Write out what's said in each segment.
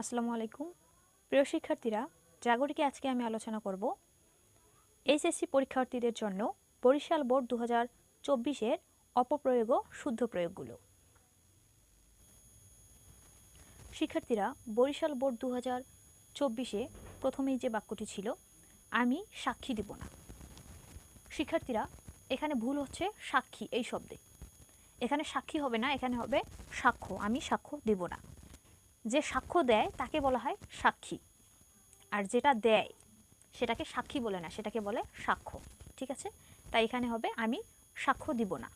আসসালামু আলাইকুম। প্রিয় শিক্ষার্থীরা, জাগরিকে আজকে আমি আলোচনা করব এইচএসসি পরীক্ষার্থীদের জন্য বরিশাল বোর্ড দু হাজার চব্বিশের অপপ্রয়োগ ও শুদ্ধ প্রয়োগগুলো। শিক্ষার্থীরা, বরিশাল বোর্ড দু হাজার চব্বিশে প্রথমেই যে বাক্যটি ছিল, আমি সাক্ষী দিব না। শিক্ষার্থীরা, এখানে ভুল হচ্ছে সাক্ষী এই শব্দে। এখানে সাক্ষী হবে না, এখানে হবে সাক্ষ্য, আমি সাক্ষ্য দিব না। যে সাক্ষ্য দেয় তাকে বলা হয় সাক্ষী। আর যেটা দেয়, সেটাকে সাক্ষী বলে না, সেটাকে বলে সাক্ষ্য। ঠিক আছে? তাই এখানে হবে, আমি সাক্ষ্য দিব না।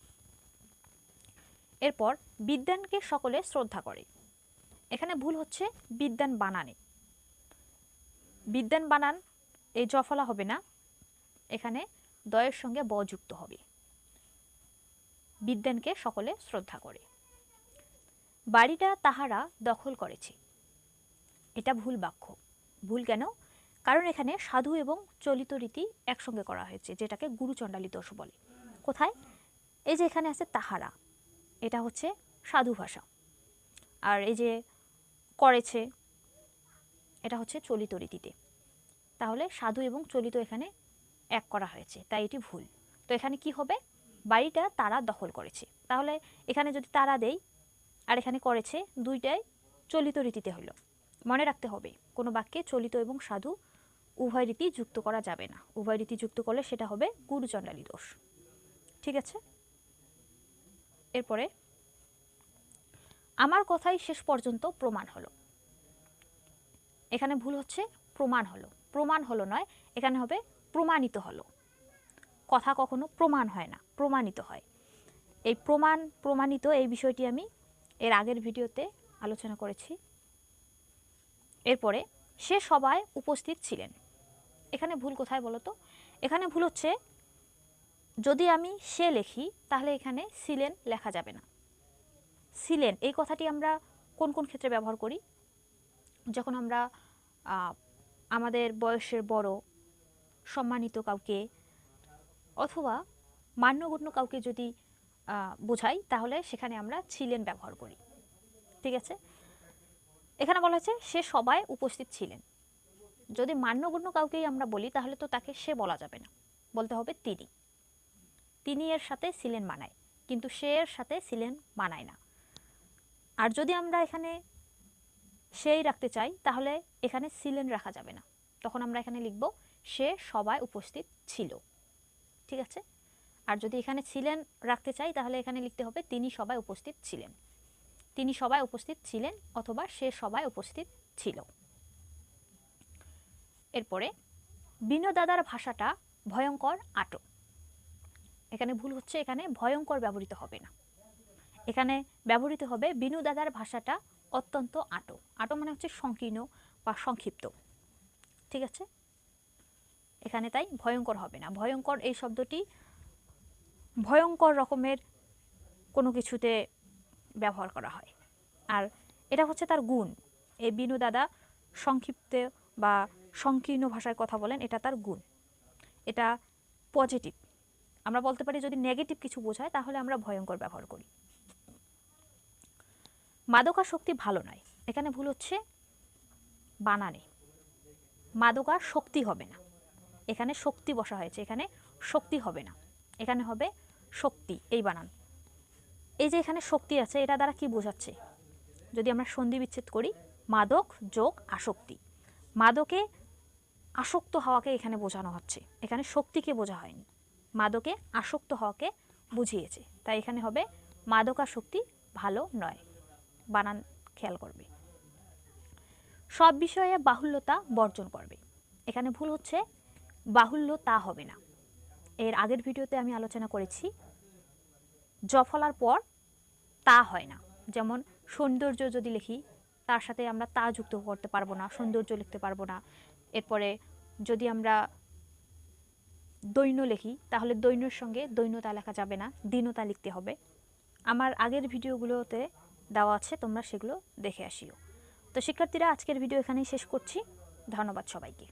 এরপর, বিদ্যানকে সকলে শ্রদ্ধা করে। এখানে ভুল হচ্ছে, বিদ্যান বানানে। বিদ্যান বানান, এই জফলা হবে না। এখানে দয়ের সঙ্গে ব যুক্ত হবে। বিদ্যানকে সকলে শ্রদ্ধা করে। বাড়িটা তাহারা দখল করেছে। এটা ভুল বাক্য। ভুল কেন? কারণ এখানে সাধু এবং চলিত রীতি একসঙ্গে করা হয়েছে, যেটাকে গুরুচণ্ডালী দোষ বলে। কোথায়? এই যে এখানে আছে তাহারা। এটা হচ্ছে সাধু ভাষা। আর এই যে করেছে, এটা হচ্ছে চলিত রীতিতে। তাহলে সাধু এবং চলিত এখানে এক করা হয়েছে, তাই এটি ভুল। তো এখানে কি হবে? বাড়িটা তারা দখল করেছে। তাহলে এখানে যদি তারা দেই আর এখানে করেছে, দুইটাই চলিত রীতিতে হলো। মনে রাখতে হবে, কোনো বাক্যে চলিত এবং সাধু উভয় রীতি যুক্ত করা যাবে না। উভয় রীতি যুক্ত করলে সেটা হবে গুরুচণ্ডালী দোষ। ঠিক আছে? এরপরে, আমার কথাই শেষ পর্যন্ত প্রমাণ হলো। এখানে ভুল হচ্ছে, প্রমাণ হলো। প্রমাণ হলো নয়, এখানে হবে প্রমাণিত হলো। কথা কখনো প্রমাণ হয় না, প্রমাণিত হয়। এই প্রমাণ, প্রমাণিত এই বিষয়টি আমি এর আগের ভিডিওতে আলোচনা করেছি। এরপরে সে সবাই উপস্থিত ছিলেন। এখানে ভুল কোথায় বলো তো এখানে ভুল হচ্ছে, যদি আমি সে লেখি, তাহলে এখানে ছিলেন লেখা যাবে না। ছিলেন এই কথাটি আমরা কোন কোন ক্ষেত্রে ব্যবহার করি? যখন আমরা আমাদের বয়সের বড়, সম্মানিত কাউকে, অথবা মান্যগণ্য কাউকে যদি বোঝাই, তাহলে সেখানে আমরা ছিলেন ব্যবহার করি। ঠিক আছে? এখানে বলা হয়েছে, সে সবাই উপস্থিত ছিলেন। যদি মান্যগণ্য কাউকেই আমরা বলি, তাহলে তো তাকে সে বলা যাবে না। বলতে হবে তিনি। তিনি এর সাথে ছিলেন মানায়, কিন্তু সে এর সাথে ছিলেন মানায় না। আর যদি আমরা এখানে সেই রাখতে চাই, তাহলে এখানে ছিলেন রাখা যাবে না। তখন আমরা এখানে লিখব, সে সবাই উপস্থিত ছিল। ঠিক আছে? আর যদি এখানে ছিলেন, রাখতে চাই, তাহলে এখানে লিখতে হবে, তিনি সবাই উপস্থিত ছিলেন। তিনি সবাই উপস্থিত ছিলেন অথবা সে সবাই উপস্থিত ছিল। এরপরে বিনো দাদার ভাষাটা ভয়ঙ্কর আটো এখানে ভুল হচ্ছে, এখানে ভয়ঙ্কর ব্যবহৃত হবে না। এখানে ব্যবহৃত হবে বিনু দাদার ভাষাটা অত্যন্ত আটো আটো মানে হচ্ছে সংকীর্ণ বা সংক্ষিপ্ত। ঠিক আছে? এখানে তাই ভয়ঙ্কর হবে না। ভয়ঙ্কর এই শব্দটি ভয়ঙ্কর রকমের কোনো কিছুতে ব্যবহার করা হয়। আর এটা হচ্ছে তার গুণ। এই বিনু দাদা সংক্ষিপ্ত বা সংকীর্ণ ভাষায় কথা বলেন, এটা তার গুণ। এটা পজিটিভ আমরা বলতে পারি, যদি নেগেটিভ কিছু বোঝায়, তাহলে আমরা ভয়ঙ্কর ব্যবহার করি। মাদকাশক্তি ভালো নয়। এখানে ভুল হচ্ছে বানানে। মাদকা শক্তি হবে না। এখানে শক্তি বসা হয়েছে। এখানে শক্তি হবে না। এখানে হবে শক্তি, এই বানান। এই যে এখানে শক্তি আছে, এটা দ্বারা কি বোঝাচ্ছে? যদি আমরা সন্ধি বিচ্ছেদ করি, মাদক, যোগ, আসক্তি। মাদকে আসক্ত হওয়াকে এখানে বোঝানো হচ্ছে। এখানে শক্তিকে বোঝা হয়নি। মাদকে আসক্ত হওয়াকে বুঝিয়েছে। তাই এখানে হবে মাদকাশক্তি ভালো নয়। বানান খেয়াল করবে। সব বিষয়ে বাহুল্যতা বর্জন করবে। এখানে ভুল হচ্ছে, বাহুল্য তা হবে না। এর আগের ভিডিওতে আমি আলোচনা করেছি জফলার পর তা হয় না। যেমন সৌন্দর্য যদি লিখি, তার সাথে আমরা তা যুক্ত করতে পারব না, সৌন্দর্য লিখতে পারব না। এরপরে যদি আমরা দৈন্য লিখি, তাহলে দৈন্যর সঙ্গে দৈন্যতা লেখা যাবে না, দীনতা লিখতে হবে। আমার আগের ভিডিওগুলোতে দেওয়া আছে, তোমরা সেগুলো দেখে আসিও। তো শিক্ষার্থীরা, আজকের ভিডিও এখানেই শেষ করছি। ধন্যবাদ সবাইকে।